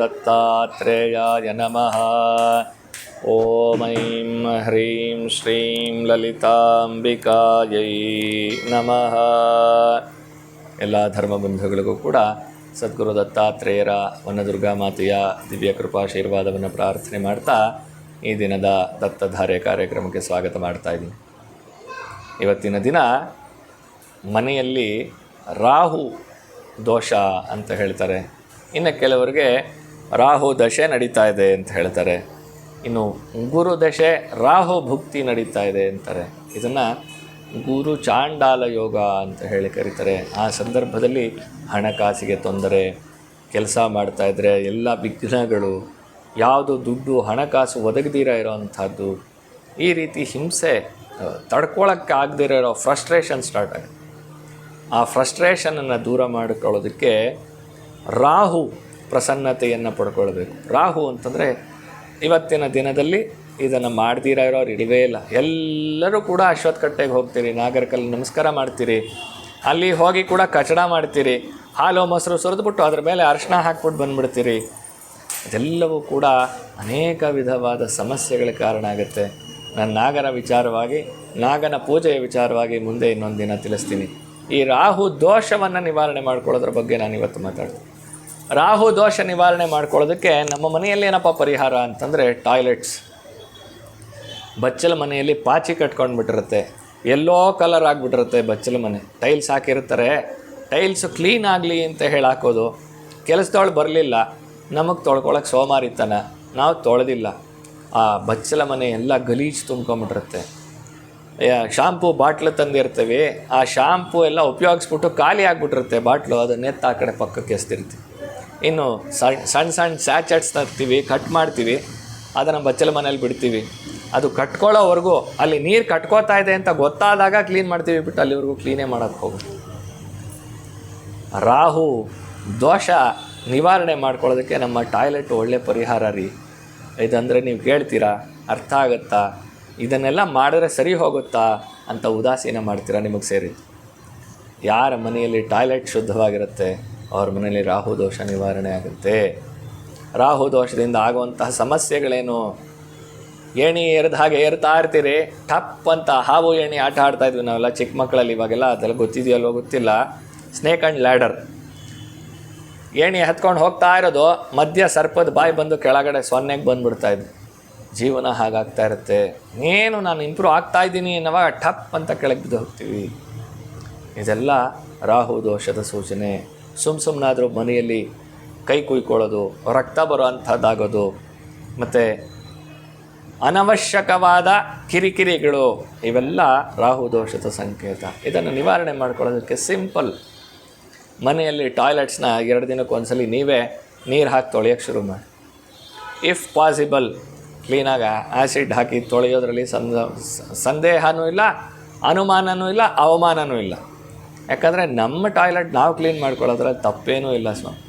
ದತ್ತಾತ್ರೇಯಾಯ ನಮಃ ಓಂ ಐಂ ಹ್ರೀಂ ಶ್ರೀಂ ಲಲಿತಾಂಬಿಕಾಯೈ ನಮಃ. ಎಲ್ಲ ಧರ್ಮ ಬಂಧುಗಳಿಗೂ ಕೂಡ ಸದ್ಗುರು ದತ್ತಾತ್ರೇಯರ ವನದುರ್ಗಾ ಮಾತೆಯ ದಿವ್ಯ ಕೃಪಾಶೀರ್ವಾದವನ್ನು ಪ್ರಾರ್ಥನೆ ಮಾಡ್ತಾ ಈ ದಿನದ ದತ್ತಧಾರೆ ಕಾರ್ಯಕ್ರಮಕ್ಕೆ ಸ್ವಾಗತ ಮಾಡ್ತಾ ಇದ್ದೀನಿ. ಇವತ್ತಿನ ದಿನ ಮನೆಯಲ್ಲಿ ರಾಹು ದೋಷ ಅಂತ ಹೇಳ್ತಾರೆ. ಇನ್ನು ಕೆಲವರಿಗೆ ರಾಹು ದಶೆ ನಡೀತಾ ಇದೆ ಅಂತ ಹೇಳ್ತಾರೆ. ಇನ್ನು ಗುರು ದಶೆ ರಾಹು ಭುಕ್ತಿ ನಡೀತಾ ಇದೆ ಅಂತಾರೆ. ಇದನ್ನು ಗುರು ಚಾಂಡಾಲ ಯೋಗ ಅಂತ ಹೇಳಿ ಕರೀತಾರೆ. ಆ ಸಂದರ್ಭದಲ್ಲಿ ಹಣಕಾಸಿಗೆ ತೊಂದರೆ, ಕೆಲಸ ಮಾಡ್ತಾ ಇದ್ದರೆ ಎಲ್ಲ ವಿಘ್ನಗಳು, ಯಾವುದು ದುಡ್ಡು ಹಣಕಾಸು ಒದಗದಿರ ಇರೋವಂಥದ್ದು ಈ ರೀತಿ ಹಿಂಸೆ ತಡ್ಕೊಳಕ್ಕೆ ಆಗದಿರೋ ಇರೋ ಫ್ರಸ್ಟ್ರೇಷನ್ ಸ್ಟಾರ್ಟ್ ಆಗುತ್ತೆ. ಆ ಫ್ರಸ್ಟ್ರೇಷನನ್ನು ದೂರ ಮಾಡಿಕೊಳ್ಳೋದಕ್ಕೆ ರಾಹು ಪ್ರಸನ್ನತೆಯನ್ನು ಪಡ್ಕೊಳ್ಬೇಕು. ರಾಹು ಅಂತಂದರೆ ಇವತ್ತಿನ ದಿನದಲ್ಲಿ ಇದನ್ನು ಮಾಡ್ದಿರೋ ಇರೋರು ಇಡವೇ ಇಲ್ಲ. ಎಲ್ಲರೂ ಕೂಡ ಅಶ್ವತ್ಕಟ್ಟೆಗೆ ಹೋಗ್ತೀರಿ, ನಾಗರಿಕಲ್ಲಿ ನಮಸ್ಕಾರ ಮಾಡ್ತೀರಿ, ಅಲ್ಲಿ ಹೋಗಿ ಕೂಡ ಕಚಡ ಮಾಡ್ತೀರಿ, ಹಾಲು ಮೊಸರು ಸುರಿದ್ಬಿಟ್ಟು ಅದ್ರ ಮೇಲೆ ಅರಿಶಿನ ಹಾಕ್ಬಿಟ್ಟು ಬಂದ್ಬಿಡ್ತೀರಿ. ಇದೆಲ್ಲವೂ ಕೂಡ ಅನೇಕ ವಿಧವಾದ ಸಮಸ್ಯೆಗಳ ಕಾರಣ ಆಗುತ್ತೆ. ನಾನು ನಾಗರ ವಿಚಾರವಾಗಿ, ನಾಗನ ಪೂಜೆಯ ವಿಚಾರವಾಗಿ ಮುಂದೆ ಇನ್ನೊಂದು ದಿನ ತಿಳಿಸ್ತೀನಿ. ಈ ರಾಹು ದೋಷವನ್ನು ನಿವಾರಣೆ ಮಾಡ್ಕೊಳ್ಳೋದ್ರ ಬಗ್ಗೆ ನಾನು ಇವತ್ತು ಮಾತಾಡ್ತೀನಿ. ರಾಹು ದೋಷ ನಿವಾರಣೆ ಮಾಡ್ಕೊಳ್ಳೋದಕ್ಕೆ ನಮ್ಮ ಮನೆಯಲ್ಲಿ ಏನಪ್ಪ ಪರಿಹಾರ ಅಂತಂದರೆ ಟಾಯ್ಲೆಟ್ಸ್. ಬಚ್ಚಲ ಮನೆಯಲ್ಲಿ ಪಾಚಿ ಕಟ್ಕೊಂಡು ಬಿಟ್ಟಿರುತ್ತೆ ಎಲ್ಲೋ ಕಲರ್ ಆಗಿಬಿಟ್ಟಿರುತ್ತೆ ಬಚ್ಚಲ ಮನೆ. ಟೈಲ್ಸ್ ಹಾಕಿರ್ತಾರೆ. ಟೈಲ್ಸು ಕ್ಲೀನ್ ಆಗಲಿ ಅಂತ ಹೇಳಿ ಹಾಕೋದು. ಕೆಲಸದವಳು ಬರಲಿಲ್ಲ. ನಮಗೆ ತೊಳ್ಕೊಳಕ್ಕೆ ಸೋಮಾರಿತನ. ನಾವು ತೊಳೆದಿಲ್ಲ. ಆ ಬಚ್ಚಲ ಮನೆ ಎಲ್ಲ ಗಲೀಜು ತುಂಬ್ಕೊಂಬಿಟ್ಟಿರುತ್ತೆ ಶಾಂಪು ಬಾಟ್ಲು ತಂದಿರ್ತೀವಿ. ಆ ಶಾಂಪು ಎಲ್ಲ ಉಪಯೋಗಿಸ್ಬಿಟ್ಟು ಖಾಲಿ ಆಗಿಬಿಟ್ಟಿರುತ್ತೆ ಬಾಟ್ಲು. ಅದನ್ನ ಎತ್ತ ಆ ಕಡೆ ಪಕ್ಕಕ್ಕೆ ಎಸ್ತಿರ್ತೀವಿ. ಇನ್ನು ಸಣ್ಣ ಸಣ್ಣ ಸಣ್ಣ ಸ್ಯಾಚೆಟ್ಸ್ ತರ್ತೀವಿ ಕಟ್ ಮಾಡ್ತೀವಿ. ಅದನ್ನು ಬಚ್ಚಲ ಮನೇಲಿ ಬಿಡ್ತೀವಿ. ಅದು ಕಟ್ಕೊಳ್ಳೋವರೆಗೂ ಅಲ್ಲಿ ನೀರು ಕಟ್ಕೋತಾ ಇದೆ ಅಂತ ಗೊತ್ತಾದಾಗ ಕ್ಲೀನ್ ಮಾಡ್ತೀವಿ ಬಿಟ್ಟು ಅಲ್ಲಿವರೆಗೂ ಕ್ಲೀನೇ ಮಾಡೋಕ್ಕೆ ಹೋಗುತ್ತೆ. ರಾಹು ದೋಷ ನಿವಾರಣೆ ಮಾಡ್ಕೊಳ್ಳೋದಕ್ಕೆ ನಮ್ಮ ಟಾಯ್ಲೆಟ್ ಒಳ್ಳೆ ಪರಿಹಾರ ರೀ. ಇದಂದರೆ ನೀವು ಕೇಳ್ತೀರಾ? ಅರ್ಥ ಆಗುತ್ತಾ? ಇದನ್ನೆಲ್ಲ ಮಾಡಿದ್ರೆ ಸರಿ ಹೋಗುತ್ತಾ ಅಂತ ಉದಾಸೀನ ಮಾಡ್ತೀರಾ ನಿಮಗೆ ಸೇರಿ? ಯಾರ ಮನೆಯಲ್ಲಿ ಟಾಯ್ಲೆಟ್ ಶುದ್ಧವಾಗಿರುತ್ತೆ? ಅವ್ರ ಮನೆಯಲ್ಲಿ ರಾಹು ದೋಷ ನಿವಾರಣೆ ಆಗುತ್ತೆ. ರಾಹು ದೋಷದಿಂದ ಆಗುವಂತಹ ಸಮಸ್ಯೆಗಳೇನು? ಏಣಿ ಏರಿದ ಹಾಗೆ ಏರ್ತಾ ಇರ್ತೀರಿ. ಟಪ್ ಅಂತ ಹಾವು ಏಣಿ ಆಟ ಆಡ್ತಾ ಇದ್ವಿ ನಾವೆಲ್ಲ ಚಿಕ್ಕ ಮಕ್ಕಳಲ್ಲಿ ಇವಾಗೆಲ್ಲ, ಅದೆಲ್ಲ ಗೊತ್ತಿದೆಯಲ್ವೋ ಗೊತ್ತಿಲ್ಲ. ಸ್ನೇಕ್ ಆ್ಯಂಡ್ ಲ್ಯಾಡರ್ ಏಣಿ ಹತ್ಕೊಂಡು ಹೋಗ್ತಾ ಇರೋದು, ಮಧ್ಯ ಸರ್ಪದ ಬಾಯಿ ಬಂದು ಕೆಳಗಡೆ ಸೊನ್ನೆಗೆ ಬಂದುಬಿಡ್ತಾ ಇದ್ವಿ. ಜೀವನ ಹಾಗಾಗ್ತಾ ಇರುತ್ತೆ. ಏನು ನಾನು ಇಂಪ್ರೂವ್ ಆಗ್ತಾ ಇದ್ದೀನಿ ಅನ್ನೋವಾಗ ಟಪ್ ಅಂತ ಕೆಳಗೆ ಬಿದ್ದು ಹೋಗ್ತೀವಿ. ಇದೆಲ್ಲ ರಾಹು ದೋಷದ ಸೂಚನೆ. ಸುಮ್ಮ ಸುಮ್ಮನಾದರೂ ಮನೆಯಲ್ಲಿ ಕೈ ಕುಯ್ಕೊಳ್ಳೋದು, ರಕ್ತ ಬರೋ ಅಂಥದ್ದಾಗೋದು ಮತ್ತು ಅನವಶ್ಯಕವಾದ ಕಿರಿಕಿರಿಗಳು, ಇವೆಲ್ಲ ರಾಹು ದೋಷದ ಸಂಕೇತ. ಇದನ್ನು ನಿವಾರಣೆ ಮಾಡ್ಕೊಳ್ಳೋದಕ್ಕೆ ಸಿಂಪಲ್. ಮನೆಯಲ್ಲಿ ಟಾಯ್ಲೆಟ್ಸ್ನ ಎರಡು ದಿನಕ್ಕೆ ಒಂದ್ಸಲಿ ನೀವೇ ನೀರು ಹಾಕಿ ತೊಳೆಯೋಕ್ಕೆ ಶುರು ಮಾಡಿ. ಇಫ್ ಪಾಸಿಬಲ್ ಕ್ಲೀನಾಗ ಆ್ಯಸಿಡ್ ಹಾಕಿ ತೊಳೆಯೋದ್ರಲ್ಲಿ ಸಂದ ಸಂದೇಹನೂ ಇಲ್ಲ, ಅನುಮಾನನೂ ಇಲ್ಲ, ಅವಮಾನನೂ ಇಲ್ಲ. ಯಾಕಂದರೆ ನಮ್ಮ ಟಾಯ್ಲೆಟ್ ನಾವು ಕ್ಲೀನ್ ಮಾಡ್ಕೊಳ್ಳೋದ್ರಲ್ಲಿ ತಪ್ಪೇನೂ ಇಲ್ಲ ಸ್ವಾಮಿ.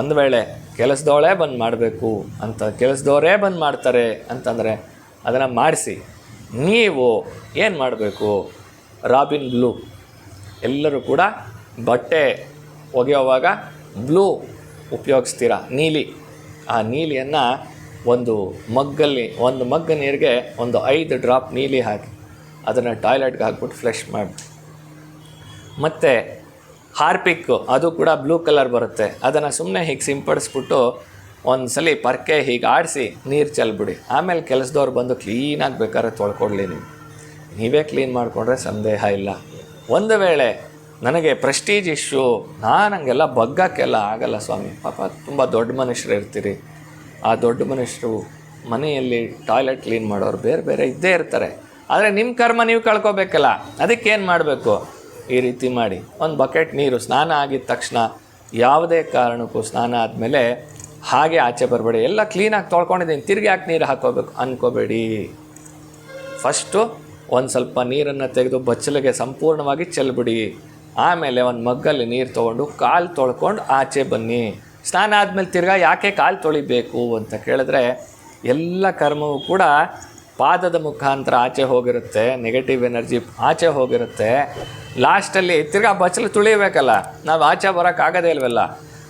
ಒಂದು ವೇಳೆ ಕೆಲಸದವಳೇ ಬಂದು ಮಾಡಬೇಕು ಅಂತ, ಕೆಲಸದವರೇ ಬಂದು ಮಾಡ್ತಾರೆ ಅಂತಂದರೆ ಅದನ್ನು ಮಾಡಿಸಿ, ನೀವು ಏನು ಮಾಡಬೇಕು? Robin blue. ಎಲ್ಲರೂ ಕೂಡ ಬಟ್ಟೆ ಒಗೆಯುವಾಗ ಬ್ಲೂ ಉಪಯೋಗಿಸ್ತೀರ? ನೀಲಿ. ಆ ನೀಲಿಯನ್ನು ಒಂದು ಮಗ್ಗಲ್ಲಿ, ಒಂದು ಮಗ್ಗ ನೀರಿಗೆ ಒಂದು ಐದು ಡ್ರಾಪ್ ನೀಲಿ ಹಾಕಿ, ಅದನ್ನು ಟಾಯ್ಲೆಟ್ಗೆ ಹಾಕ್ಬಿಟ್ಟು ಫ್ಲಶ್ ಮಾಡಿ ಮತ್ತು ಹಾರ್ಪಿಕ್ಕು, ಅದು ಕೂಡ ಬ್ಲೂ ಕಲರ್ ಬರುತ್ತೆ. ಅದನ್ನು ಸುಮ್ಮನೆ ಹೀಗೆ ಸಿಂಪಡಿಸ್ಬಿಟ್ಟು ಒಂದು ಸಲ ಪರ್ಕೆ ಹೀಗೆ ಆಡಿಸಿ ನೀರು ಚೆಲ್ಬಿಡಿ. ಆಮೇಲೆ ಕೆಲಸದವ್ರು ಬಂದು ಕ್ಲೀನಾಗಿ ಬೇಕಾದ್ರೆ ತೊಳ್ಕೊಡ್ಲಿ ನೀವು. ನೀವೇ ಕ್ಲೀನ್ ಮಾಡಿಕೊಂಡ್ರೆ ಸಂದೇಹ ಇಲ್ಲ. ಒಂದು ವೇಳೆ ನನಗೆ ಪ್ರೆಸ್ಟೀಜ್ ಇಶ್ಯೂ ನಾನು ಹಂಗೆಲ್ಲ ಬಗ್ಗಕ್ಕೆಲ್ಲ ಆಗಲ್ಲ ಸ್ವಾಮಿ. ಪಾಪ ತುಂಬ ದೊಡ್ಡ ಮನುಷ್ಯರು ಇರ್ತೀರಿ. ಆ ದೊಡ್ಡ ಮನುಷ್ಯರು ಮನೆಯಲ್ಲಿ ಟಾಯ್ಲೆಟ್ ಕ್ಲೀನ್ ಮಾಡೋರು ಬೇರೆ ಬೇರೆ ಇದ್ದೇ ಇರ್ತಾರೆ. ಆದರೆ ನಿಮ್ಮ ಕರ್ಮ ನೀವು ಕಳ್ಕೊಬೇಕಲ್ಲ. ಅದಕ್ಕೇನು ಮಾಡಬೇಕು? ಈ ರೀತಿ ಮಾಡಿ. ಒಂದು ಬಕೆಟ್ ನೀರು, ಸ್ನಾನ ಆಗಿದ ತಕ್ಷಣ ಯಾವುದೇ ಕಾರಣಕ್ಕೂ ಸ್ನಾನ ಆದಮೇಲೆ ಹಾಗೆ ಆಚೆ ಬರಬೇಡಿ. ಎಲ್ಲ ಕ್ಲೀನಾಗಿ ತೊಳ್ಕೊಂಡಿದ್ದೀನಿ. ತಿರುಗಿ ಯಾಕೆ ನೀರು ಹಾಕೋಬೇಕು? ಅನ್ಕೋಬೇಡಿ. ಫಸ್ಟು ಒಂದು ಸ್ವಲ್ಪ ನೀರನ್ನು ತೆಗೆದು ಬಚ್ಚಲಿಗೆ ಸಂಪೂರ್ಣವಾಗಿ ಚೆಲ್ಬಿಡಿ. ಆಮೇಲೆ ಒಂದು ಮಗ್ಗಲ್ಲಿ ನೀರು ತೊಗೊಂಡು ಕಾಲು ತೊಳ್ಕೊಂಡು ಆಚೆ ಬನ್ನಿ. ಸ್ನಾನ ಆದಮೇಲೆ ತಿರ್ಗಾ ಯಾಕೆ ಕಾಲು ತೊಳಿಬೇಕು ಅಂತ ಕೇಳಿದ್ರೆ ಎಲ್ಲ ಕರ್ಮವೂ ಕೂಡ ಪಾದದ ಮುಖಾಂತರ ಆಚೆ ಹೋಗಿರುತ್ತೆ ನೆಗೆಟಿವ್ ಎನರ್ಜಿ ಆಚೆ ಹೋಗಿರುತ್ತೆ. ಲಾಸ್ಟಲ್ಲಿ ತಿರ್ಗಾ ಬಚ್ಚಲು ತುಳಿಬೇಕಲ್ಲ, ನಾವು ಆಚೆ ಬರೋಕ್ಕಾಗದೇ ಇಲ್ವಲ್ಲ.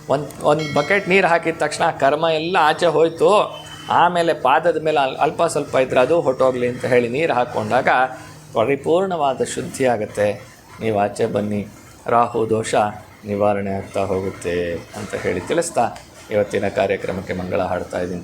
ಒಂದು ಒಂದು ಬಕೆಟ್ ನೀರು ಹಾಕಿದ ತಕ್ಷಣ ಕರ್ಮ ಎಲ್ಲ ಆಚೆ ಹೋಯಿತು. ಆಮೇಲೆ ಪಾದದ ಮೇಲೆ ಅಲ್- ಅಲ್ಪ ಸ್ವಲ್ಪ ಇದ್ರೆ ಅದು ಹೊಟ್ಟೋಗ್ಲಿ ಅಂತ ಹೇಳಿ ನೀರು ಹಾಕ್ಕೊಂಡಾಗ ಪರಿಪೂರ್ಣವಾದ ಶುದ್ಧಿ ಆಗುತ್ತೆ. ನೀವು ಆಚೆ ಬನ್ನಿ, ರಾಹು ದೋಷ ನಿವಾರಣೆ ಆಗ್ತಾ ಹೋಗುತ್ತೆ ಅಂತ ಹೇಳಿ ತಿಳಿಸ್ತಾ ಇವತ್ತಿನ ಕಾರ್ಯಕ್ರಮಕ್ಕೆ ಮಂಗಳ ಹಾಡ್ತಾ ಇದ್ದೀನಿ.